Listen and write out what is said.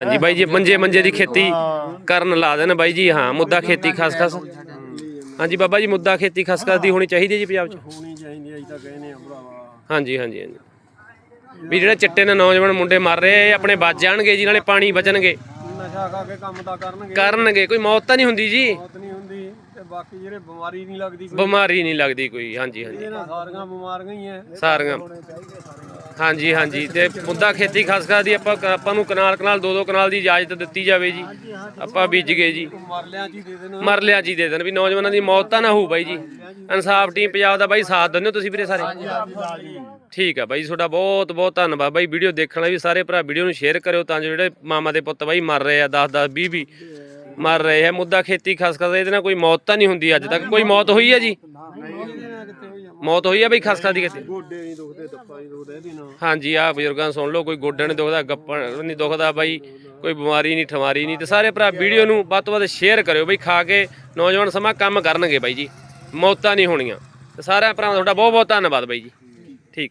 ਹਾਂਜੀ ਬਾਈ ਜੀ ਮੰਜੇ ਮੰਜੇ ਦੀ ਖੇਤੀ ਕਰਨ ਲਾ ਦੇਣ ਬਾਈ ਜੀ ਹਾਂ ਮੁੱਦਾ ਖੇਤੀ ਖਾਸ ਖਾਸ ਹਾਂਜੀ ਬਾਬਾ ਜੀ ਮੁੱਦਾ ਖੇਤੀ ਖਾਸ ਖਾਸ ਦੀ ਹੋਣੀ ਚਾਹੀਦੀ ਹੈ ਜੀ ਪੰਜਾਬ 'ਚ? ਹੋਣੀ ਚਾਹੀਦੀ ਹੈ ਤਾਂ ਕਹਿੰਦੇ ਆ ਭਰਾਵਾ। ਹਾਂਜੀ ਹਾਂਜੀ ਹਾਂਜੀ। ਵੀ ਜਿਹੜੇ ਚਿੱਟੇ ਨੇ ਨੌਜਵਾਨ ਮੁੰਡੇ ਮਰ ਰਹੇ ਆ, ਆਪਣੇ ਬਚ ਜਾਣਗੇ ਜੀ ਨਾਲੇ ਪਾਣੀ ਬਚਣਗੇ। ਨਸ਼ਾ ਖਾ ਕੇ ਕੰਮ ਤਾਂ ਕਰਨਗੇ। ਕਰਨਗੇ ਕੋਈ ਮੌਤ ਤਾਂ ਨਹੀਂ ਹੁੰਦੀ ਜੀ? ਮੌਤ ਨਹੀਂ ਤੇ ਬਾਕੀ ਜਿਹੜੇ ਬਿਮਾਰੀ ਨਹੀਂ ਲੱਗਦੀ ਕੋਈ। ਬਿਮਾਰੀ ਨਹੀਂ ਲੱਗਦੀ ਕੋਈ ਹਾਂਜੀ ਹਾਂਜੀ। ਇਹਨਾਂ ਸਾਰੀਆਂ ਬਿਮਾਰੀਆਂ ਹੀ ਐ। ਸਾਰੀਆਂ। ਹਾਂਜੀ ਹਾਂਜੀ ਤੇ ਮੁੱਦਾ ਖੇਤੀ ਖਾਸ ਖਾਸ ਦੀ ਆਪਾਂ ਆਪਾਂ ਨੂੰ ਕਨਾਲ ਕਨਾਲ ਦੋ ਦੋ ਕਨਾਲ ਦੀ ਇਜਾਜ਼ਤ ਦਿੱਤੀ ਜਾਵੇ ਜੀ। ਆਪਾਂ ਬੀਜ ਗਏ ਜੀ। ਮਰਲਿਆਂ ਦੇ ਦੇਣ। ਲਿਆ ਜੀ ਦੇ ਦੇਣ ਵੀ ਨੌਜਵਾਨਾਂ ਦੀ ਮੌਤ ਤਾਂ ਨਾ ਹੋਊ ਬਾਈ ਜੀ। ਇਨਸਾਫ ਟੀਮ ਪੰਜਾਬ ਦਾ ਬਾਈ ਸਾਥ ਦਿੰਦੇ ਹੋ ਤੁਸੀਂ ਵੀਰੇ ਸਾਰੇ? ਠੀਕ ਆ ਬਾਈ ਤੁਹਾਡਾ ਬਹੁਤ ਬਹੁਤ ਧੰਨਵਾਦ ਬਾਈ। ਵੀਡੀਓ ਦੇਖਣ ਲਈ ਵੀ ਸਾਰੇ ਭਰਾ ਵੀਡੀਓ ਨੂੰ ਸ਼ੇਅਰ ਕਰਿਓ ਤਾਂ ਜੋ ਜਿਹੜੇ ਮਾਮਾ ਦੇ ਪੁੱਤ ਬਾਈ ਮਰ ਰਹੇ ਆ 10 10 20 20 ਮਰ ਰਹੇ ਆ ਮੁੱਦਾ ਖੇਤੀ ਖਾਸ ਖਾਸ ਇਹਦੇ ਨਾਲ ਕੋਈ ਮੌਤ ਤਾਂ ਨਹੀਂ ਹੁੰਦੀ ਅੱਜ ਤੱਕ? ਕੋਈ ਮੌਤ ਹੋਈ ਹੈ ਜੀ? ਮੌਤ ਹੋਈ ਹੈ ਬਈ ਖਾਸ ਖਾਸ ਦੀ ਕਿਤੇ ਗੋਡੇ ਨਹੀਂ ਦੁਖਦੇ ਦੱਪਾ ਨਹੀਂ ਦੁਖਦਾ ਇਹਦੇ ਨਾਲ ਹਾਂਜੀ ਆ ਬਜ਼ੁਰਗਾਂ ਸੁਣ ਲਓ ਕੋਈ ਗੋਡਾ ਨਹੀਂ ਦੁਖਦਾ ਗੱਪਣ ਨਹੀਂ ਦੁਖਦਾ ਬਾਈ ਕੋਈ ਬਿਮਾਰੀ ਨਹੀਂ ਠਮਾਰੀ ਨਹੀਂ। ਤੇ ਸਾਰੇ ਭਰਾ ਵੀਡੀਓ ਨੂੰ ਵੱਧ ਤੋਂ ਵੱਧ ਸ਼ੇਅਰ ਕਰਿਓ ਬਈ ਖਾ ਕੇ ਨੌਜਵਾਨ ਸਮਾਂ ਕੰਮ ਕਰਨਗੇ ਬਾਈ ਜੀ ਮੌਤਾਂ ਨਹੀਂ ਹੋਣੀਆਂ। ਤੇ ਸਾਰਿਆਂ ਭਰਾਵਾਂ ਦਾ ਤੁਹਾਡਾ ਬਹੁਤ ਬਹੁਤ ਧੰਨਵਾਦ ਬਾਈ ਜੀ।